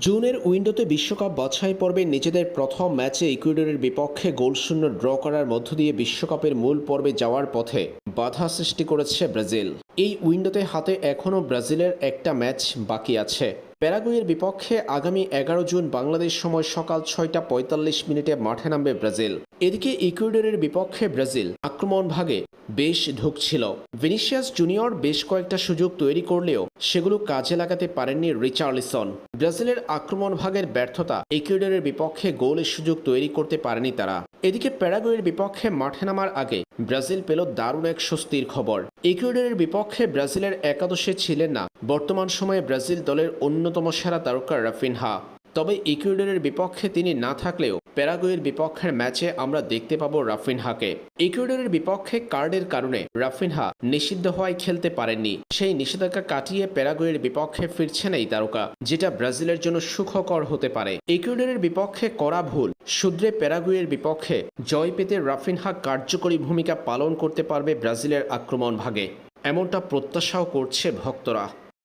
জুনের উইন্ডোতে বিশ্বকাপ বাছাই পর্বে নিজেদের প্রথম ম্যাচে ইকুয়েডরের বিপক্ষে গোলশূন্য ড্র করার মধ্য দিয়ে বিশ্বকাপের মূল পর্বে যাওয়ার পথে বাধা সৃষ্টি করেছে ব্রাজিল। এই উইন্ডোতে হাতে এখনও ব্রাজিলের একটা ম্যাচ বাকি আছে। প্যারাগুয়ের বিপক্ষে আগামী এগারো জুন বাংলাদেশ সময় সকাল ছয়টা পঁয়তাল্লিশ মিনিটে মাঠে নামবে ব্রাজিল। এদিকে ইকুয়েডরের বিপক্ষে ব্রাজিল আক্রমণ ভাগে বেশ ঢুকছিল। ভিনিসিয়াস জুনিয়র বেশ কয়েকটা সুযোগ তৈরি করলেও সেগুলো কাজে লাগাতে পারেননি রিচার্লিসন। ব্রাজিলের আক্রমণ ভাগের ব্যর্থতা ইকুয়েডরের বিপক্ষে গোলের সুযোগ তৈরি করতে পারেনি তারা। এদিকে প্যারাগুয়ের বিপক্ষে মাঠে নামার আগে ব্রাজিল পেল দারুণ এক স্বস্তির খবর। ইকুয়েডরের বিপক্ষে ব্রাজিলের একাদশে ছিলেন না। বর্তমান সময়ে ব্রাজিল দলের অন্যতম সেরা তারকা রাফিনহা। তবে ইকুয়েডরের বিপক্ষে তিনি না থাকলেও প্যারাগুয়ের বিপক্ষের ম্যাচে আমরা দেখতে পাবো রাফিনহাকে। ইকুয়েডরের বিপক্ষে কার্ডের কারণে রাফিনহা নিষিদ্ধ হওয়ায় খেলতে পারেননি। সেই নিষেধাজ্ঞা কাটিয়ে প্যারাগুয়ের বিপক্ষে ফিরছেন এই তারকা, যেটা ব্রাজিলের জন্য সুখকর হতে পারে। ইকুয়েডরের বিপক্ষে করা ভুল। শুদ্রে প্যারাগুয়ের বিপক্ষে জয় পেতে রাফিনহা কার্যকরী ভূমিকা পালন করতে পারবে ব্রাজিলের আক্রমণ ভাগে এমনটা প্রত্যাশাও করছে ভক্তরা।